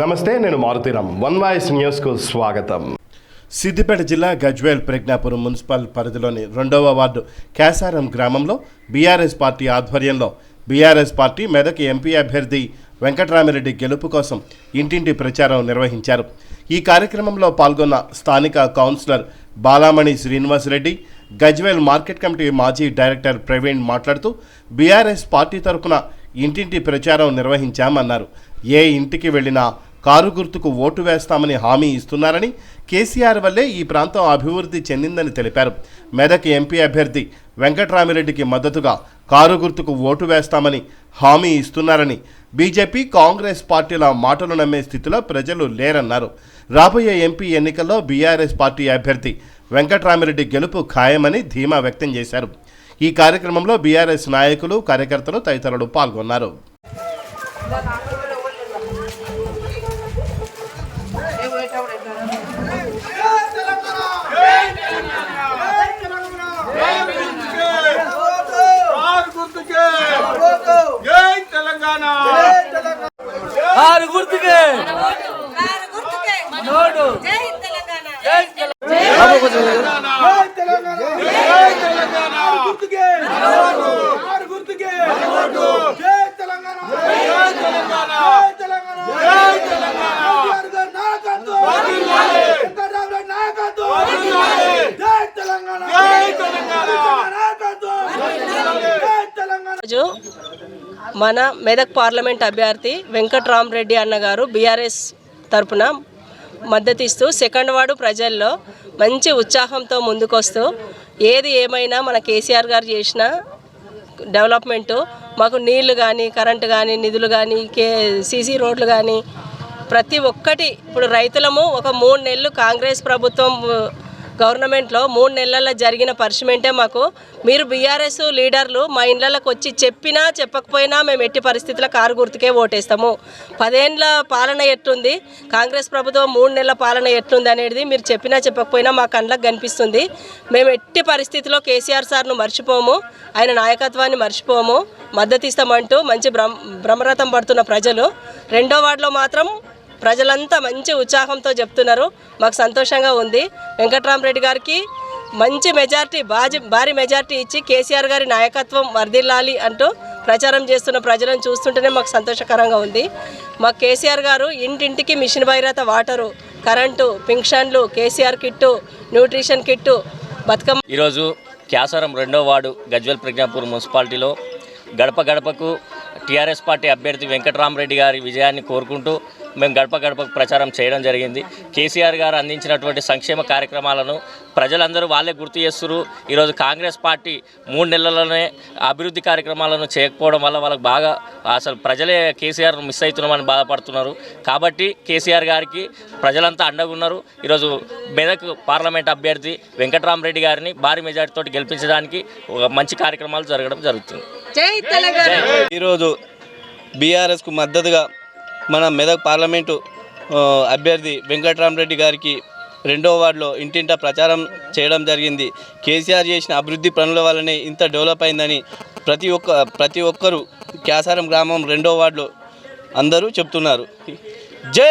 నమస్తే నేను Maruthi Ram one voice న్యూస్కు స్వాగతం. సిద్దిపేట జిల్లా గజ్వేల్ ప్రజ్ఞాపురం మున్సిపల్ పరిధిలోని రెండవ వార్డు కేసారం గ్రామంలో బీఆర్ఎస్ పార్టీ ఆధ్వర్యంలో బీఆర్ఎస్ పార్టీ మెదక్ ఎంపీ అభ్యర్థి వెంకటరామిరెడ్డి గెలుపు కోసం ఇంటింటి ప్రచారం నిర్వహించారు. ఈ కార్యక్రమంలో పాల్గొన్న స్థానిక councillor Balamani Srinivasreddy Gajwel market committee మాజీ డైరెక్టర్ ప్రవీణ్ మాట్లాడుతూ బీఆర్ఎస్ పార్టీ తరఫున ఇంటింటి ప్రచారం నిర్వహించామన్నారు. ఏ ఇంటికి వెళ్ళినా కారు గుర్తుకు ఓటు వేస్తామని హామీ ఇస్తున్నారని కేసీఆర్ వల్లే ఈ ప్రాంతం అభివృద్ధి చెందిందని తెలిపారు. మెదక్ ఎంపీ అభ్యర్థి వెంకట్రామిరెడ్డికి మద్దతుగా కారు గుర్తుకు ఓటు వేస్తామని హామీ ఇస్తున్నారని బీజేపీ కాంగ్రెస్ పార్టీల మాటలు నమ్మే స్థితిలో ప్రజలు లేరన్నారు. రాబోయే ఎంపీ ఎన్నికల్లో బీఆర్ఎస్ పార్టీ అభ్యర్థి వెంకట్రామిరెడ్డి గెలుపు ఖాయమని ధీమా వ్యక్తం చేశారు. ఈ కార్యక్రమంలో బీఆర్ఎస్ నాయకులు కార్యకర్తలు తదితరులు పాల్గొన్నారు. ఆరు గుర్తుకే కారు గుర్తుకే నోటు జై తెలంగాణ జై తెలంగాణ జై తెలంగాణ జై తెలంగాణ గుర్తుకే కారు గుర్తుకే జై తెలంగాణ జై తెలంగాణ జై తెలంగాణ జై తెలంగాణ కేసీఆర్ నాయకత్వం వెంకటరామరెడ్డి నాయకత్వం జై తెలంగాణ జై తెలంగాణ నాయకత్వం జై తెలంగాణ రోజు మన మెదక్ పార్లమెంట్ అభ్యర్థి వెంకట్రామరెడ్డి అన్నగారు బీఆర్ఎస్ తరపున మద్దతిస్తూ సెకండ్ వార్డు ప్రజల్లో మంచి ఉత్సాహంతో ముందుకొస్తూ ఏది ఏమైనా మన కేసీఆర్ గారు చేసిన డెవలప్మెంటు మాకు నీళ్ళు కానీ కరెంటు కానీ నిధులు కానీ కే సీసీ రోడ్లు కానీ ప్రతి ఒక్కటి ఇప్పుడు రైతులము ఒక మూడు నెలలు కాంగ్రెస్ ప్రభుత్వం గవర్నమెంట్లో మూడు నెలల్లో జరిగిన పరిశ్రమంటే మాకు మీరు బీఆర్ఎస్ లీడర్లు మా ఇళ్ళకి వచ్చి చెప్పినా చెప్పకపోయినా మేము ఎట్టి పరిస్థితుల్లో కారు గుర్తుకే ఓటేస్తాము. పదేండ్ల పాలన ఎట్లుంది? కాంగ్రెస్ ప్రభుత్వం మూడు నెలల పాలన ఎట్లుంది అనేది మీరు చెప్పినా చెప్పకపోయినా మా కళ్ళకు కనిపిస్తుంది. మేము ఎట్టి పరిస్థితిలో కేసీఆర్ సార్ను మర్చిపోము. ఆయన నాయకత్వాన్ని మర్చిపోము. మద్దతు ఇస్తామంటూ మంచి భ్రమ భ్రమరథం పడుతున్న ప్రజలు. రెండో వార్డులో మాత్రం ప్రజలంతా మంచి ఉత్సాహంతో చెప్తున్నారు. మాకు సంతోషంగా ఉంది. వెంకట్రామరెడ్డి గారికి మంచి మెజార్టీ బాజి భారీ మెజార్టీ ఇచ్చి కేసీఆర్ గారి నాయకత్వం వర్ధిల్లాలి అంటూ ప్రచారం చేస్తున్న ప్రజలను చూస్తుంటేనే మాకు సంతోషకరంగా ఉంది. మాకు కేసీఆర్ గారు ఇంటింటికి మిషన్ భైరత వాటరు కరెంటు పింఛన్లు KCR kit nutrition kit Bathukamma ఈరోజు క్యాసారం రెండో వార్డు గజ్వల్ ప్రజ్ఞాపూర్ మున్సిపాలిటీలో గడప గడపకు టీఆర్ఎస్ పార్టీ అభ్యర్థి వెంకటరామరెడ్డి గారి విజయాన్ని కోరుకుంటూ మేము గడప గడపకు ప్రచారం చేయడం జరిగింది. కేసీఆర్ గారు అందించినటువంటి సంక్షేమ కార్యక్రమాలను ప్రజలందరూ వాళ్ళే గుర్తు చేస్తున్నారు. ఈరోజు కాంగ్రెస్ పార్టీ మూడు నెలల్లోనే అభివృద్ధి కార్యక్రమాలను చేయకపోవడం వల్ల వాళ్ళకి బాగా అసలు ప్రజలే కేసీఆర్ మిస్ అవుతున్నామని బాధపడుతున్నారు. కాబట్టి కేసీఆర్ గారికి ప్రజలంతా అండగా ఉన్నారు. ఈరోజు మెదక్ పార్లమెంట్ అభ్యర్థి వెంకటరామరెడ్డి గారిని భారీ మెజార్టీతో గెలిపించడానికి ఒక మంచి కార్యక్రమాలు జరగడం జరుగుతుంది. జై తెలంగాణ. ఈరోజు బీఆర్ఎస్కు మద్దతుగా మన మెదక్ పార్లమెంటు అభ్యర్థి వెంకట్రామరెడ్డి గారికి రెండో వార్డులో ఇంటింటా ప్రచారం చేయడం జరిగింది. కేసీఆర్ చేసిన అభివృద్ధి పనుల వల్లనే ఇంత డెవలప్ అయిందని ప్రతి ఒక్క ప్రతి ఒక్కరూ క్యాసారం గ్రామం రెండో వార్డులో అందరూ చెప్తున్నారు. జై